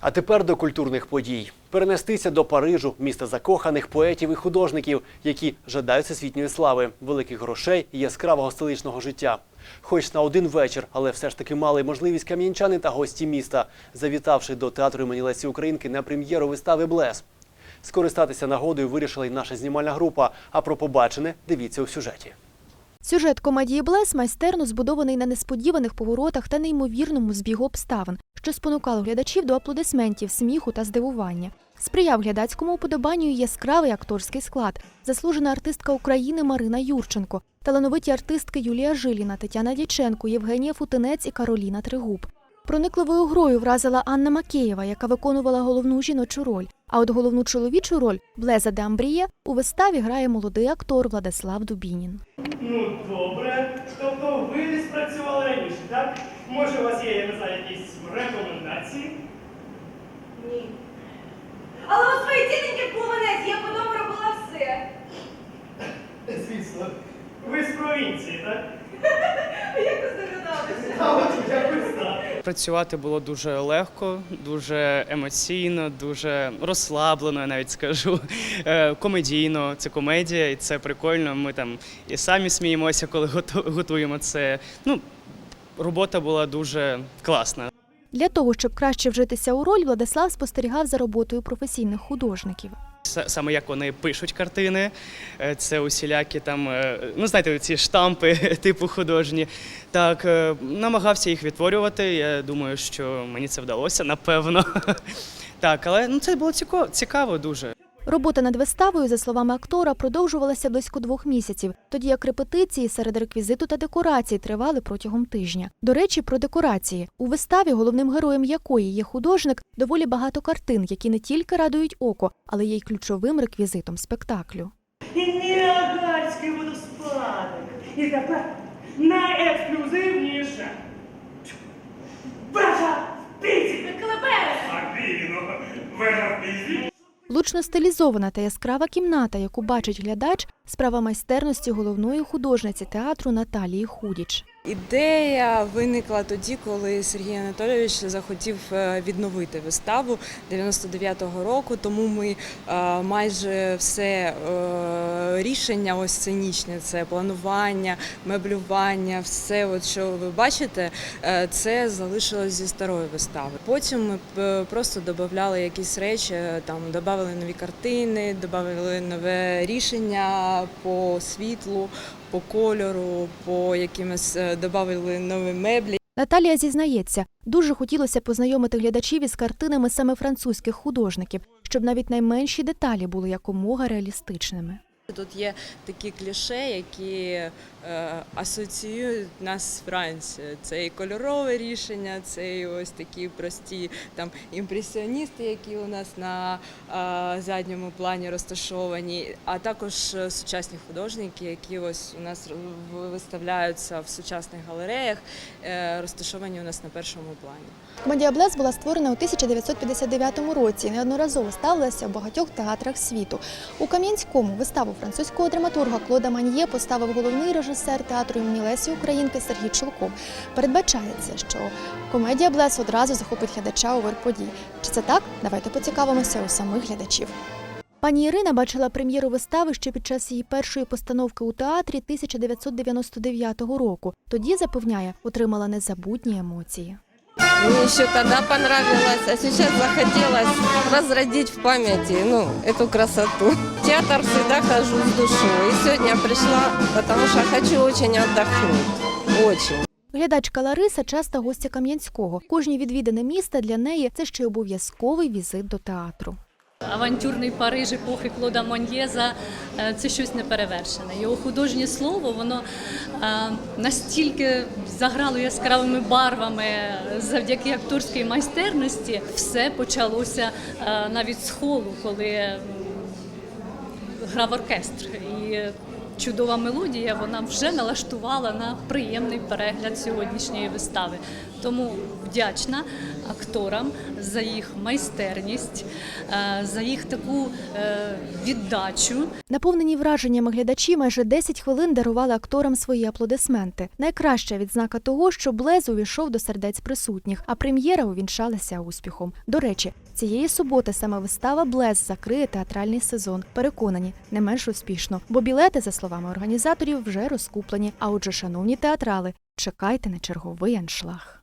А тепер до культурних подій. Перенестися до Парижу, міста закоханих поетів і художників, які жадають всесвітньої слави, великих грошей і яскравого столичного життя. Хоч на один вечір, але все ж таки мали можливість кам'янчани та гості міста, завітавши до театру імені Лесі Українки на прем'єру вистави Блес. Скористатися нагодою вирішила й наша знімальна група. А про побачене дивіться у сюжеті. Сюжет комедії Блес майстерно збудований на несподіваних поворотах та неймовірному збігу обставин, що спонукало глядачів до аплодисментів, сміху та здивування. Сприяв глядацькому уподобанню яскравий акторський склад, заслужена артистка України Марина Юрченко, талановиті артистки Юлія Жиліна, Тетяна Дяченко, Євгенія Футинець і Кароліна Тригуб. Проникливою грою вразила Анна Макеєва, яка виконувала головну жіночу роль. А от головну чоловічу роль Блеза де Амбрія у виставі грає молодий актор Владислав Дубінін. Ну, добре. Тобто ви десь працювали раніше, так? Може, у вас є, я не знаю, якісь рекомендації? Ні. Але у своїй тітеньки плаванець я по дому робила все. Звісно. Ви з провінції, так? Як ви здогадалися? А от якось так. Працювати було дуже легко, дуже емоційно, дуже розслаблено, я навіть скажу. Е, Комедійно, це комедія, і це прикольно. Ми там і самі сміємося, коли готу- готуємо це. Ну, робота була дуже класна. Для того, щоб краще вжитися у роль, Владислав спостерігав за роботою професійних художників. Саме як вони пишуть картини, е, це усілякі там, е, ну знаєте, ці штампи типу художні. Так, е, намагався їх відтворювати. Я думаю, що мені це вдалося, напевно. Так, але ну це було цікаво, цікаво дуже. Робота над виставою, за словами актора, продовжувалася близько двох місяців, тоді як репетиції серед реквізиту та декорацій тривали протягом тижня. До речі, про декорації у виставі, головним героєм якої є художник, доволі багато картин, які не тільки радують око, але є й ключовим реквізитом спектаклю. І Ніагарський водоспадок. І тепер найексклюзивніше. Вежа в Пізі! Клебери! А віно, вежа в Пізі? Влучно стилізована та яскрава кімната, яку бачить глядач, справа майстерності головної художниці театру Наталії Худіч. Ідея виникла тоді, коли Сергій Анатолійович захотів е, відновити виставу 99-го року. Тому ми е, майже все е, рішення ось сценічне, це планування, меблювання, все, от що ви бачите, це залишилось зі старої вистави. Потім ми просто додавали якісь речі, там додавали нові картини, додавали нове рішення по світлу, по кольору, по якимось додали нові меблі. Наталія зізнається, дуже хотілося познайомити глядачів із картинами саме французьких художників, щоб навіть найменші деталі були якомога реалістичними. Тут є такі кліше, які е, асоціюють нас з Францією. Це і кольорове рішення, це і ось такі прості там імпресіоністи, які у нас на е, задньому плані розташовані, а також е, сучасні художники, які ось у нас виставляються в сучасних галереях, розташовані у нас на першому плані. Комедія Блес була створена у 1959 році і неодноразово ставилася в багатьох театрах світу. У Кам'янському виставу французького драматурга Клода Маньє поставив головний режисер театру імені Лесі Українки Сергій Чулков. Передбачається, що комедія Блес одразу захопить глядача у вир подій. Чи це так? Давайте поцікавимося у самих глядачів. Пані Ірина бачила прем'єру вистави ще під час її першої постановки у театрі 1999 року. Тоді запевняє, отримала незабутні емоції. Мне еще тогда понравилось, а сейчас захотелось разродить в памяти ну, эту красоту. В театр всегда хожу с душой. И сегодня пришла, потому что хочу очень отдохнуть. Очень. Глядачка Лариса часто гостя Кам'янського. Кожні відвідини міста для неї це ще й обов'язковий візит до театру. Авантюрний Париж епохи Клода Мон'єза е, це щось неперевершене. Його художнє слово воно е, настільки заграло яскравими барвами завдяки акторській майстерності. Все почалося е, навіть з холу, коли грав оркестр. І чудова мелодія вона вже налаштувала на приємний перегляд сьогоднішньої вистави. Тому вдячна акторам за їх майстерність, е, за їх таку е, віддачу. Наповнені враженнями глядачі майже 10 хвилин дарували акторам свої аплодисменти. Найкраща відзнака того, що Блез увійшов до сердець присутніх, а прем'єра увінчалася успіхом. До речі, цієї суботи саме вистава Блез закриє театральний сезон. Переконані, не менш успішно, бо білети, за словами організаторів, вже розкуплені. А отже, шановні театрали, чекайте на черговий аншлаг.